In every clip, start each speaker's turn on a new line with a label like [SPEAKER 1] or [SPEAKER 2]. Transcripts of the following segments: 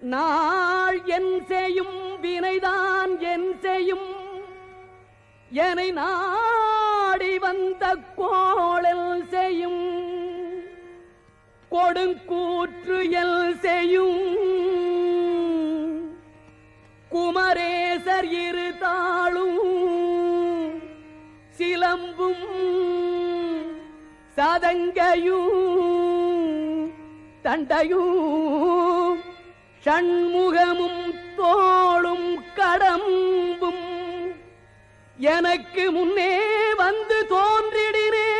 [SPEAKER 1] நாள் என் செய்யும் வினைதான் என் செய்யும். என நாடி வந்த கோளல் செய்யும். கொடுங்கூற்று எல் செய்யும். குமரேசர் இரு தாளும் சிலம்பும் சதங்கையும் தண்டையும் சண்முகமும் தோளும் கடம்பும் எனக்கு முன்னே வந்து தோன்றிடினே.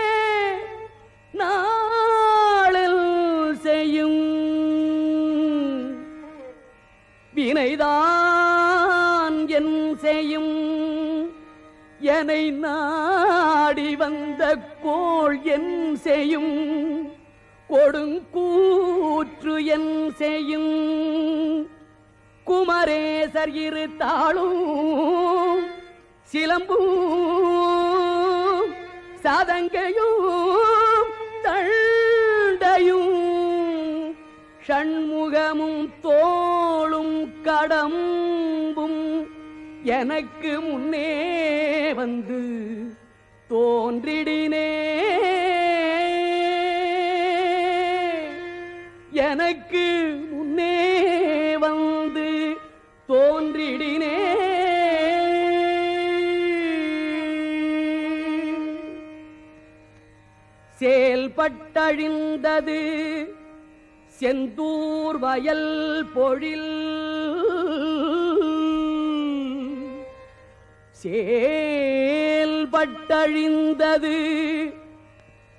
[SPEAKER 1] நாளில் செய்யும் வினைதான் என் செய்யும். என்னை நாடி வந்த கோள் என் செய்யும். கொடுங்கூற்று என் செய்யும். குமரேசர் இரு தாளும் சிலம்பும் சதங்கையும் தண்டையும் ஷண்முகமும் தோளும் கடம்பும் எனக்கு முன்னே வந்து தோன்றிடினே. எனக்கு முன்னே வந்து தோன்றிடினே. செயல்பட்டழிந்தது செந்தூர் வயல் பொழில். செயல்பட்டழிந்தது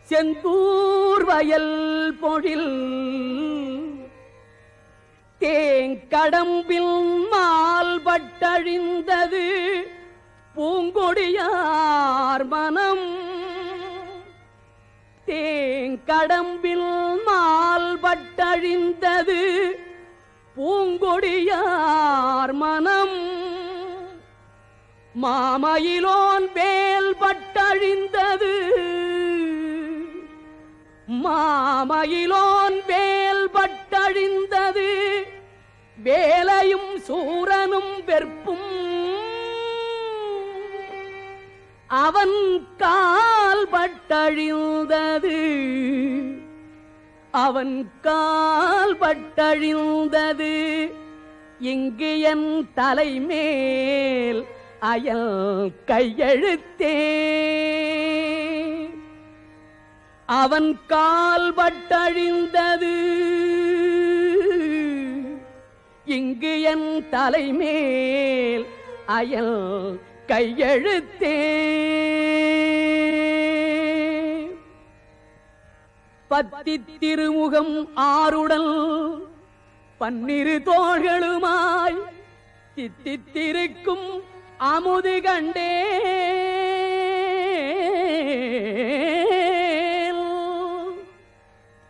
[SPEAKER 1] செந்தூர் வயல் பொழில். தேங்கடம்பில் மால்பட்டழிந்தது பூங்கொடியார் மனம். தேங்கடம்பில் மால்பட்டழிந்தது பூங்கொடியார் மனம். மாமயிலோன் வேல் பட்டழிந்தது. மாமயிலோன் வேல் வேலையும் சூரனும் வெற்பும். அவன் கால் பட்டழிந்தது. அவன் கால் பட்டழிந்தது. இங்கு என் தலைமேல் அயல் கையெழுத்தே. அவன் கால் பட்டழிந்தது. இங்கு என் தலைமேல் அயல் கையெழுத்தே பத்தி திருமுகம் ஆறுடல் பன்னிரு தோள்களுமாய் தித்தித்திருக்கும் அமுது கண்டே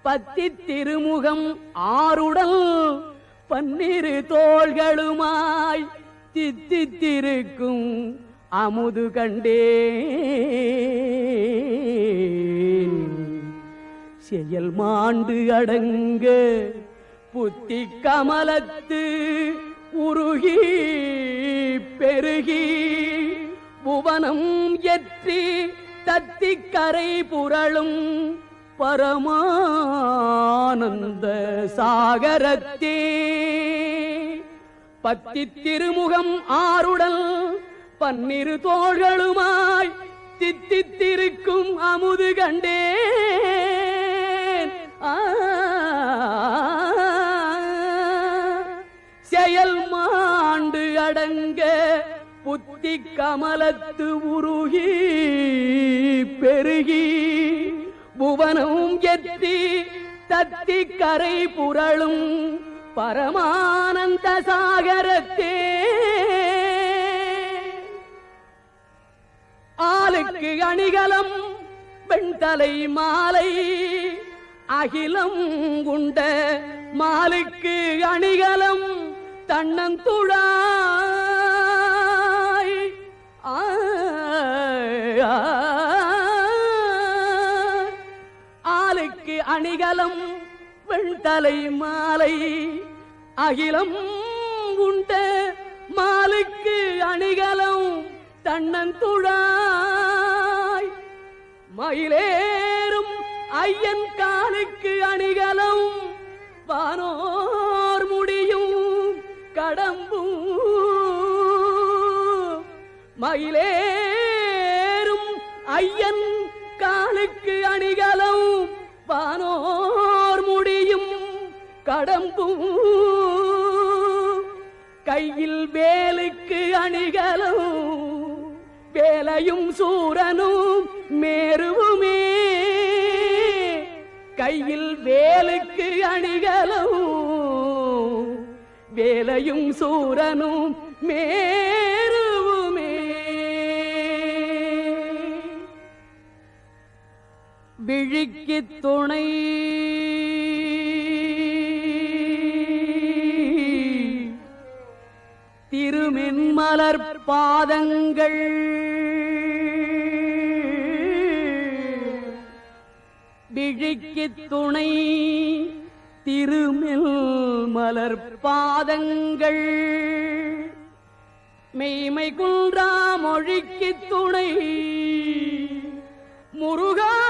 [SPEAKER 1] பத்தி திருமுகம் ஆறுடல் பன்னிரு தோள்களுமாய் தித்தித்திருக்கும் அமுது கண்டேன் செயல் மாண்டு அடங்க புத்தி கமலத்து உருகி பெருகி புவனம் எற்றி தத்திக்கரை புரளும் பரமானந்த சாகரத்தே. பத்தி திருமுகம் ஆறுடல் பன்னிரு தோள்களுமாய் தித்தித்திருக்கும் அமுது கண்டே செயல் மாண்டு அடங்க புத்தி கமலத்து உருகி பெருகி புவனம் எத்தி தத்தி கரை புரளும் பரமானந்த சாகரத்தே. ஆளுக்கு அணிகலம் வெண்தலை மாலை அகிலம் குண்ட மாலுக்கு அணிகலம் தன்னந்துழா அணிகலம் வெண்தலை மாலை அகிலம் உண்ட மாலுக்கு அணிகலம் தன்னந்துழாய் மயிலேறும் ஐயன் காலுக்கு அணிகலம் வானோர் முடியும் கடம்பும் மயிலே கையில் வேலுக்கு அணிகளும் வேலையும் சூரனும் மேருவுமே. கையில் வேலுக்கு அணிகளும் வேலையும் சூரனும் மேருவுமே. விழிக்கு துணை திருமென்மலர் பாதங்கள். விழிக்கு துணை திருமெல் மலர் பாதங்கள். மெய்மை குன்றா மொழிக்கு துணை முருகா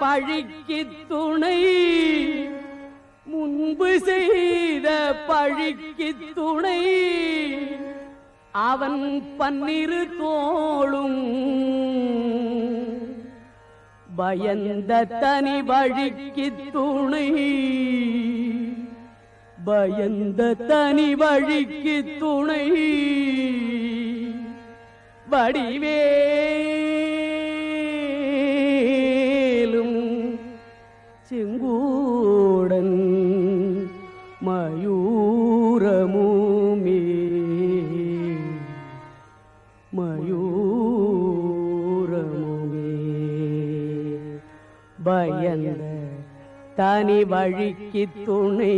[SPEAKER 1] பழிக்கு துணை முன்பு செய்த பழிக்கு துணை அவன் பன்னிரு தோளும். பயந்த தனி வழிக்கு துணை பயந்த தனி வழிக்கு துணை வடிவே தனி வழிக்கு துணை.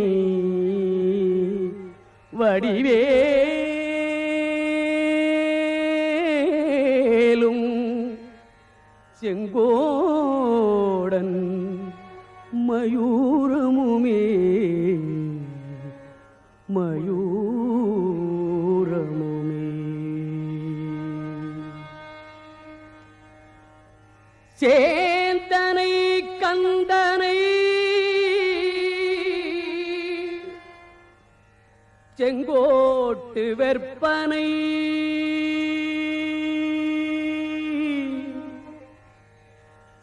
[SPEAKER 1] வடிவே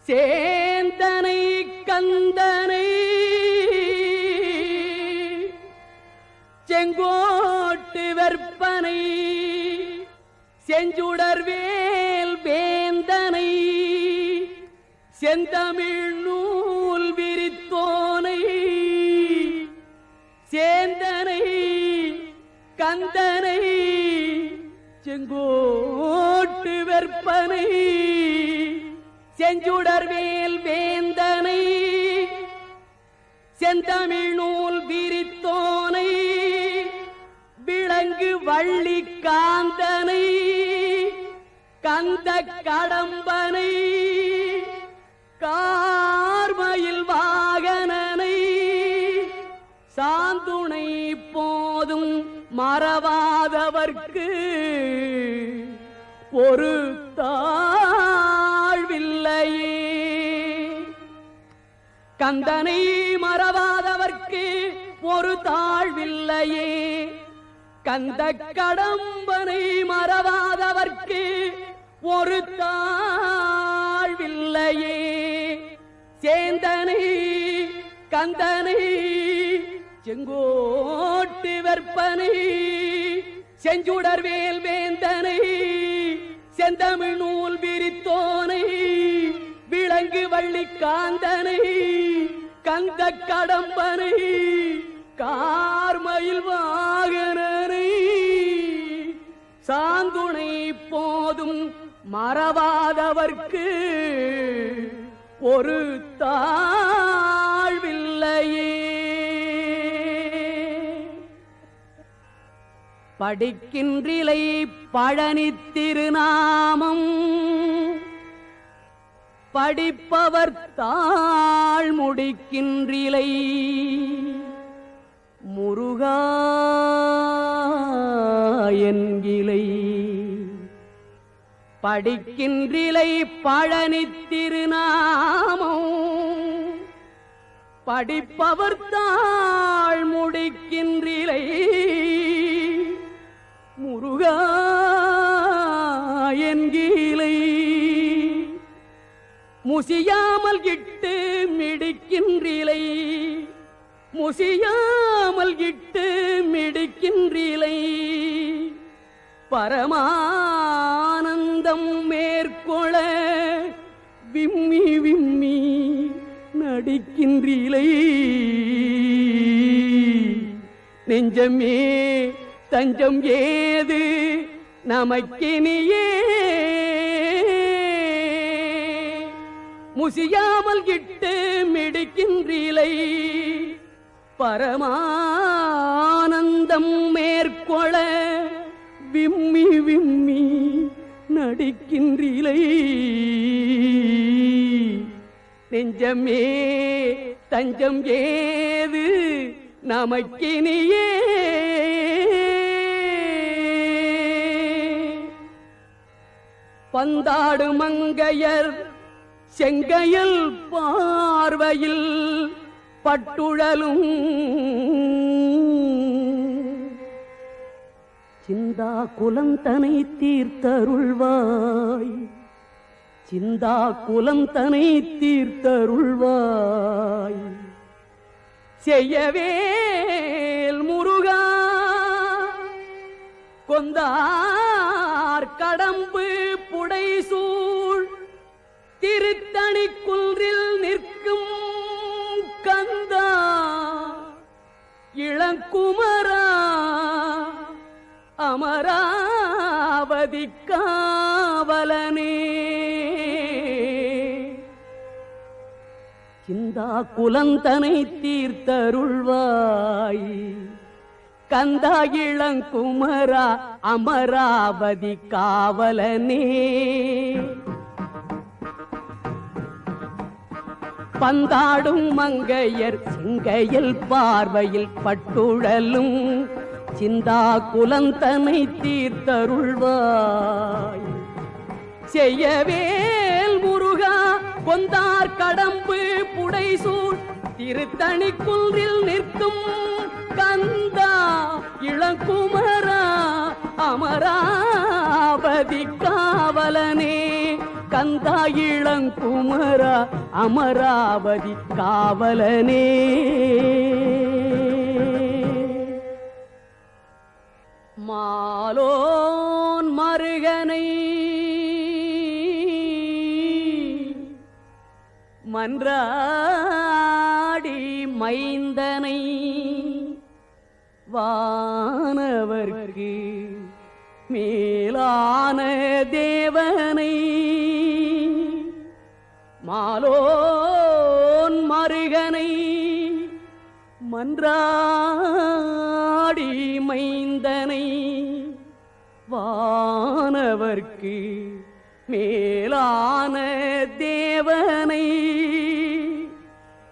[SPEAKER 1] சேந்தனை கந்தனை. செங்கோட்டு வெற்பனை. செஞ்சுடர்வேல் வேந்தனை. செந்தமிழ் நூல் விரித்தோனை. சேந்தனை கந்தனை. செங்கோட்டு வெற்பனை. செஞ்சுடர்வேல் வேந்தனை செந்தமிழ் நூல் விரித்தோனை விளங்கு வள்ளி காந்தனை கந்த கடம்பனை கார்மயில் வாகனனை சாந்துணை போதும் மறவாதவர்க்கு ஒரு கந்தனை மறவாதவர்க்கு ஒரு தாழ்வில்லையே. கந்த கடம்பனை மறவாதவர்க்கு ஒரு தாழ்வில்லையே. சேந்தனை கந்தனை செங்கோட்டு வெற்பனை செஞ்சுடர்வேல் வேந்தனை செந்தமிழ் நூல் விரித்தோனை விலங்கு வள்ளி காந்தனை கந்த கடம்பனை கார்மயில் வாகனனை சாந்துணை போதும் மறவாதவர்க்கு ஒரு தாழ்வில்லையே. படிக்கின்றிலை பழனி திருநாமம் படிப்பவர் தாழ் முடிக்கின்றிலை. முருகா என்கிலை. படிக்கின்றிலை பழனி திருநாமம் படிப்பவர் தாழ் முடிக்கின்றிலை. முருகா என்கிற முசியாமல் இட்டு மிடிக்கின்றிலை. முசியாமல் இட்டு மிடிக்கின்றிலை. பரமானந்தம் மேற்கொள விம்மி விம்மி நடிக்கின்றிலை. நெஞ்சமே தஞ்சம் ஏது நமக்கினியே முசியாமல் இட்டு மிடிக்கின்றிலை. பரமானந்தம் மேற்கொள விம்மி விம்மி நடிக்கின்றிலை. நெஞ்சமே தஞ்சம் ஏது நமக்கினியே. பந்தாடு மங்கையர் செங்கையில் பார்வையில் பட்டுழலும். சிந்தா குலந்தனை தீர்த்தருள்வாய். சிந்தா குலந்தனை தீர்த்தருள்வாய். செய்யவேல் முருகா. கொந்தார் கடம்பு புடைசூ. திருத்தணி குன்றில் நிற்கும் கந்தா இளங்குமரா அமராவதி காவலனே சிந்தா குலந்தனை தீர்த்தருள்வாய் கந்தா இளங்குமரா அமராவதி காவலனே பந்தாடும் மங்கையர் சிங்கையில் பார்வையில் பட்டுழலும். சிந்தா குலந்தனை தீர்த்தருள்வாய். செய்யவேல் முருகா கொந்தார் கடம்பு புடைசூழ். திருத்தணி குன்றில் நிற்கும் கந்தா இளங்குமரா அமராவதி காவலனே. கந்தா இளங்குமரா அமராவதி காவலனே. மாலோன் மருகனை மன்றாடி மைந்தனை வானவர்க்கு மேலான தேவனை மாலோன் மருகனை மன்றாடி மைந்தனை வானவர்க்கு மேலான தேவனை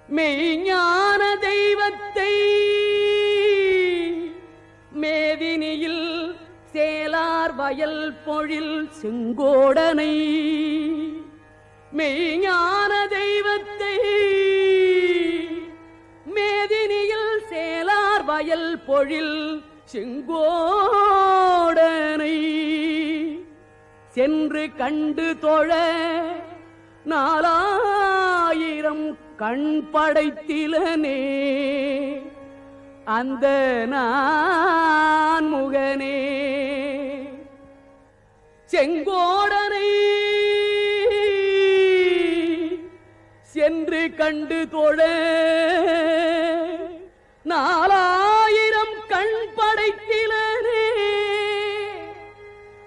[SPEAKER 1] மெய்ஞான தெய்வத்தை மேதினியில் சேலார் வயல் பொழில் செங்கோடனை மெய்ஞான தெய்வத்தை. மேதினியில் சேலார் வயல் பொழில் செங்கோடனை. சென்று கண்டு தொழ நாலாயிரம் கண் படைத்திலனே. அந்த நான் முகனே செங்கோடனை சென்று கண்டு தொழ நாலாயிரம் கண் படைத்திலே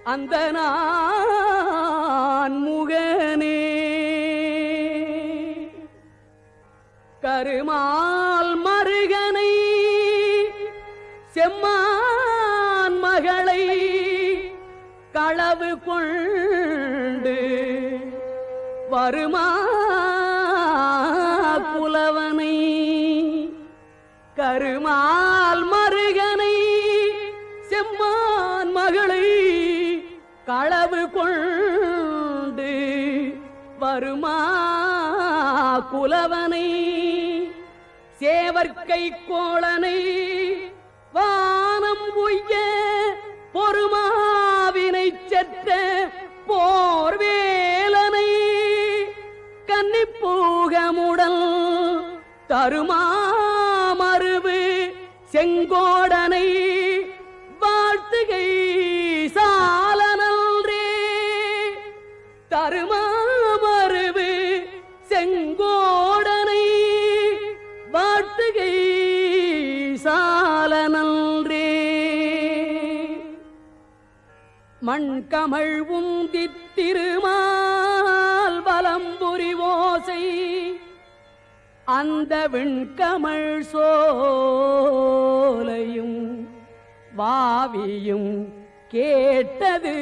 [SPEAKER 1] அந்த நான் முகனே. கருமால் மருகனை செம்மான் மகளை களவு கொண்டு வருமா கருமால் மருகனை செம்மான் மகளை களவு கொண்டு வருமா குலவனை? சேவற்கை கோளனை வானம் உய்ய பொறுமாவினை செற்ற போர்வேலனை கன்னிப்பூகமுடல் தருமா செங்கோடனை வாழ்த்துகை சாலனல்ரே தருமாமருவு செங்கோடனை வாழ்த்துகை சாலனல்ரே மண்கமழ் உந்தித் திருமால் பலம்புரி ஓசை அந்த விண்கமழ் சோலையும் வாவியும் கேட்டது.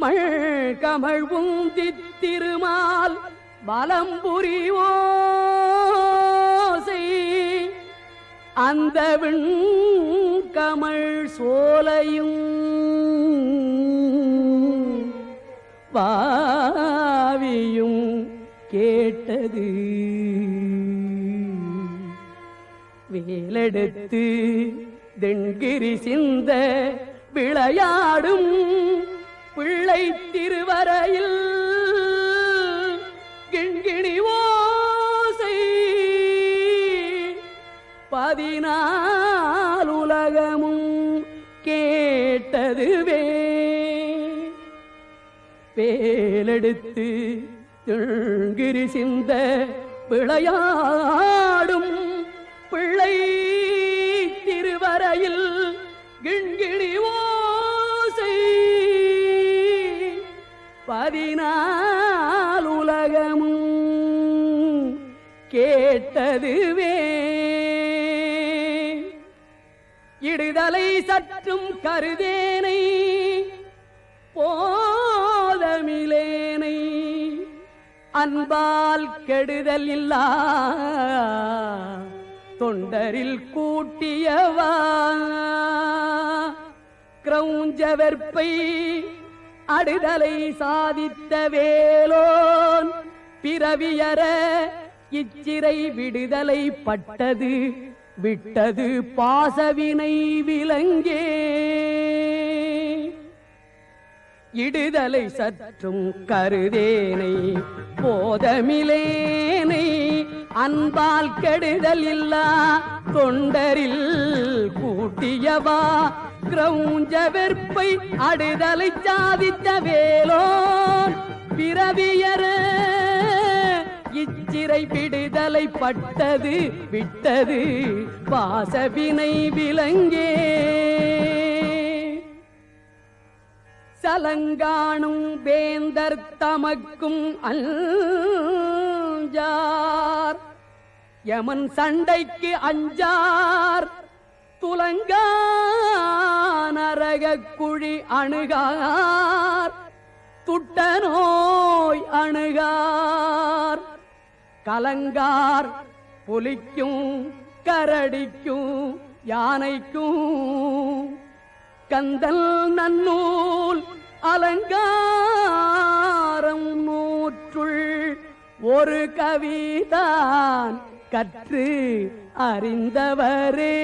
[SPEAKER 1] மழ்கமழ் உந்தித் திருமால் பலம்புரி அந்த கமழ் சோலையும் வாவியும் கேட்டது. வேலெடுத்து தென்கிரி சிந்த விளையாடும் பிள்ளை திருவரையில் கிண்கிணி ஓசை. பதினாலுலகமும் கேட்டதுவே. வேலெடுத்து திழ்கிரி சிந்த விளையாடும் பிள்ளை திருவரையில் கிண்கிணி ஓசை. பதினாலுலகமும் கேட்டதுவே. இடுதலை சற்றும் கருதேனை. போ அன்பால் கெடுதல் இல்லா. தொண்டரில் கூட்டியவா. கிரௌஞ்ச வெற்பை அடுதலை சாதித்த வேலோன் பிறவியற இச்சிறை விடுதலை பட்டது விட்டது பாசவினை விலங்கே இடுதலை சற்றும் கருதேனை போதமிலேனை அன்பால் கெடுதல் இல்லா தொண்டரில் கூட்டியவா கிரௌஞ்ச வெற்பை அடுதலை சாதித்த வேலோன் பிறவியற இச்சிறை விடுதலை பட்டது விட்டது பாசவினை விலங்கே சலங்காணும் வேந்தர் தமக்கும் அஞ்சார். யமன் சண்டைக்கு அஞ்சார். துலங்கா நரக குழி அணுகார். துட்ட நோய் அணுகார். கலங்கார் புலிக்கும் கரடிக்கும் யானைக்கும் கந்தல் நன்னூல் அலங்காரம் நூற்றுள் ஒரு கவிதான் கற்று அறிந்தவரே.